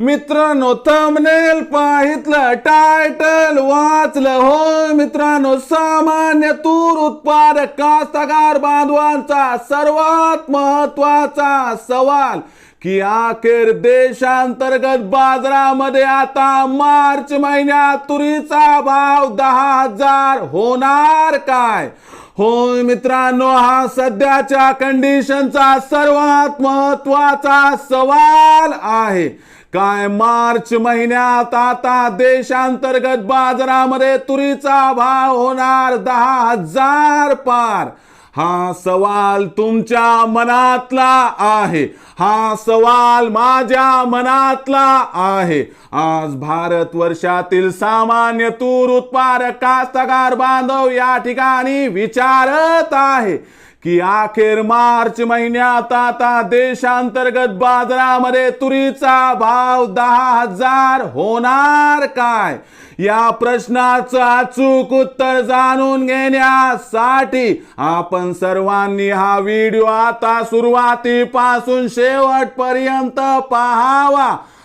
मित्रांनो thumbnail पाहितलं title वाचलं. होय मित्रांनो सामान्य तूर उत्पादक कास्तकार बांधवांचा सर्वात महत्त्वाचा सवाल की अखेर देशांतर्गत बाजारामध्ये आता मार्च महिन्यात तुरीचा भाव दहा हजार होणार काय? होय मित्रांनो हा सध्याच्या कंडिशनचा सर्वात महत्त्वाचा सवाल आहे. काय मार्च महिन्यात आता देशांतर्गत बाजारामध्ये तुरीचा भाव होणार दहा हजार पार. हा सवाल तुमच्या मनातला आहे. हा सवाल माझ्या मनातला आहे. आज भारत वर्षातील सामान्य तूर उत्पादक कास्तकार बांधव या ठिकाणी विचारत आहे. की अखेर मार्च महिन्यात आता देशांतर्गत बाजारामध्ये तुरीचा भाव दहा हजार होणार काय? या प्रश्नाचं अचूक उत्तर जाणून घेण्यासाठी आपण सर्वांनी हा व्हिडिओ आता सुरुवातीपासून शेवटपर्यंत पाहावा.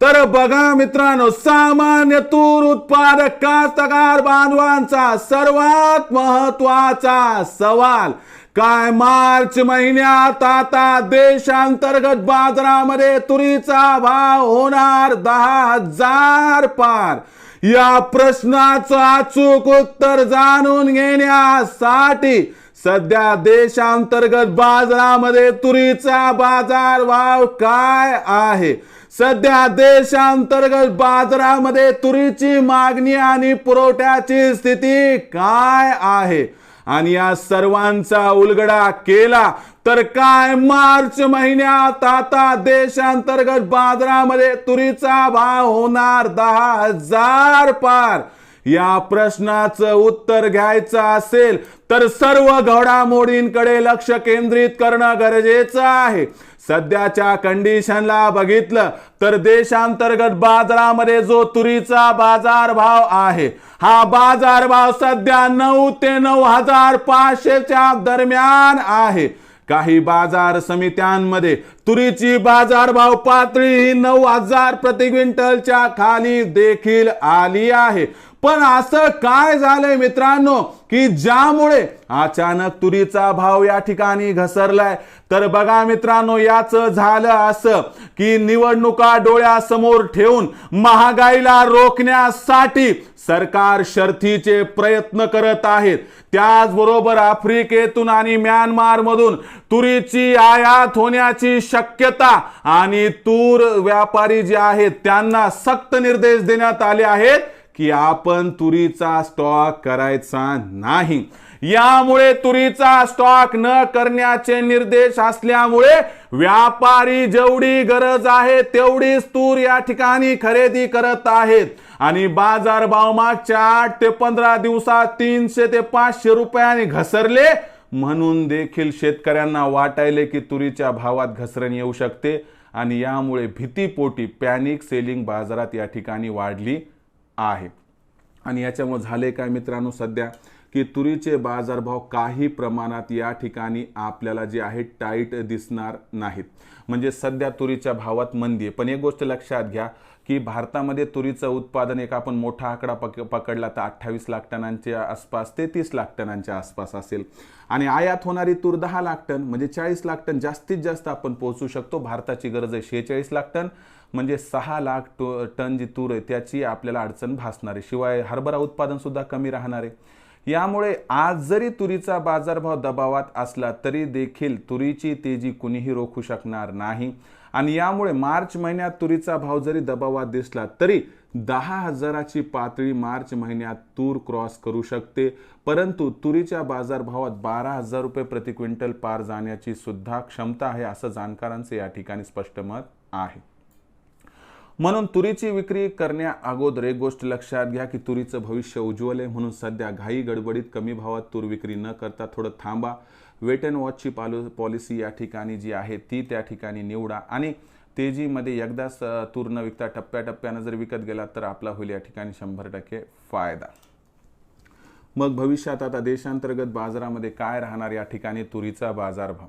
तर बघा मित्रांनो सामान्य तूर उत्पादक कास्तकार बांधवांचा सर्वात महत्त्वाचा सवाल काय मार्च महिन्यात आता देशांतर्गत बाजारामध्ये तुरीचा भाव होणार दहा हजार पार? या प्रश्नाचं अचूक उत्तर जाणून घेण्यासाठी सध्या देशांतर्गत बाजारामध्ये तुरीचा बाजार भाव काय आहे? सध्या देशांतर्गत बाजारामध्ये तुरीची मागणी आणि पुरवठ्याची स्थिती काय आहे? आणि या सर्वांचा उलगडा केला तर काय मार्च महिन्यात आता देशांतर्गत बाजारामध्ये तुरीचा भाव होणार दहा हजार पार? या प्रश्नाचं उत्तर घ्यायचं असेल तर सर्व घडामोडींकडे लक्ष केंद्रित करणं गरजेचं आहे. सध्याच्या कंडिशनला बघितलं तर देशांतर्गत बाजारामध्ये जो तुरीचा बाजारभाव आहे हा बाजारभाव सध्या नऊ ते नऊ हजार पाचशेच्या दरम्यान आहे. काही बाजार समित्यांमध्ये तुरीची बाजारभाव पातळी ही नऊ हजार प्रति क्विंटलच्या खाली देखील आली आहे. पण असं काय झालंय मित्रांनो की ज्यामुळे अचानक तुरीचा भाव या ठिकाणी घसरलाय? तर बघा मित्रांनो याच झालं असं की निवडणुका डोळ्यासमोर ठेवून महागाईला रोखण्यासाठी सरकार शर्थीचे प्रयत्न करत आहेत. त्याचबरोबर आफ्रिकेतून आणि म्यानमार मधून तुरीची आयात होण्याची शक्यता आणि तूर व्यापारी जे आहेत त्यांना सक्त निर्देश देण्यात आले आहेत. की आपण तुरीचा स्टॉक करायचा नाही. यामुळे तुरीचा स्टॉक न करण्याचे निर्देश असल्यामुळे व्यापारी जेवढी गरज आहे तेवढीच तूर या ठिकाणी खरेदी करत आहेत. आणि बाजार भाव मागच्या आठ ते पंधरा दिवसात तीनशे ते पाचशे रुपयांनी घसरले. म्हणून देखील शेतकऱ्यांना वाटायले की तुरीच्या भावात घसरण येऊ शकते. आणि यामुळे भीतीपोटी पॅनिक सेलिंग बाजारात या ठिकाणी वाढली. आहे. आणि याच्यामुळे झाले काय मित्रांनो सध्या? की तुरीचे बाजारभाव काही प्रमाणात या ठिकाणी आपल्याला जे आहे टाईट दिसणार नाहीत. म्हणजे सध्या तुरीच्या भावात मंदी आहे. पण एक गोष्ट लक्षात घ्या की भारतामध्ये तुरीचं उत्पादन एक आपण मोठा आकडा पक पकडला तर अठ्ठावीस लाख टनांच्या आसपास ते तीस लाख टनांच्या आसपास असेल. आणि आयात होणारी तूर दहा लाख टन म्हणजे चाळीस लाख टन जास्तीत जास्त आपण पोहोचू शकतो. भारताची गरज आहे शेहेचाळीस लाख टन. म्हणजे सहा लाख टो टन जी तूर आहे त्याची आपल्याला अडचण भासणार आहे. शिवाय हरभरा उत्पादनसुद्धा कमी राहणार आहे. यामुळे आज जरी तुरीचा बाजारभाव दबावात असला तरी देखील तुरीची तेजी कुणीही रोखू शकणार नाही. आणि यामुळे मार्च महिन्यात तुरीचा भाव जरी दबावात दिसला तरी दहा हजाराची पातळी मार्च महिन्यात तूर क्रॉस करू शकते. परंतु तुरीच्या बाजारभावात बारा हजार रुपये प्रति क्विंटल पार जाण्याची सुद्धा क्षमता आहे असं जाणकारांचे या ठिकाणी स्पष्ट मत आहे. म्हणून तुरीची विक्री करण्या अगोदर एक गोष्ट लक्षात घ्या की तुरीचं भविष्य उज्ज्वल आहे म्हणून सध्या घाई गडबडीत कमी भावात तूर विक्री न करता थोडं थांबा. वेट अँड वॉचची पालो पॉलिसी या ठिकाणी जी आहे ती त्या ठिकाणी निवडा. आणि तेजीमध्ये एकदाच तूर न विकता टप्प्याटप्प्यानं जर विकत गेला तर आपला होईल या ठिकाणी शंभर टक्के फायदा. मग भविष्यात आता देशांतर्गत बाजारामध्ये काय राहणार या ठिकाणी तुरीचा बाजारभाव?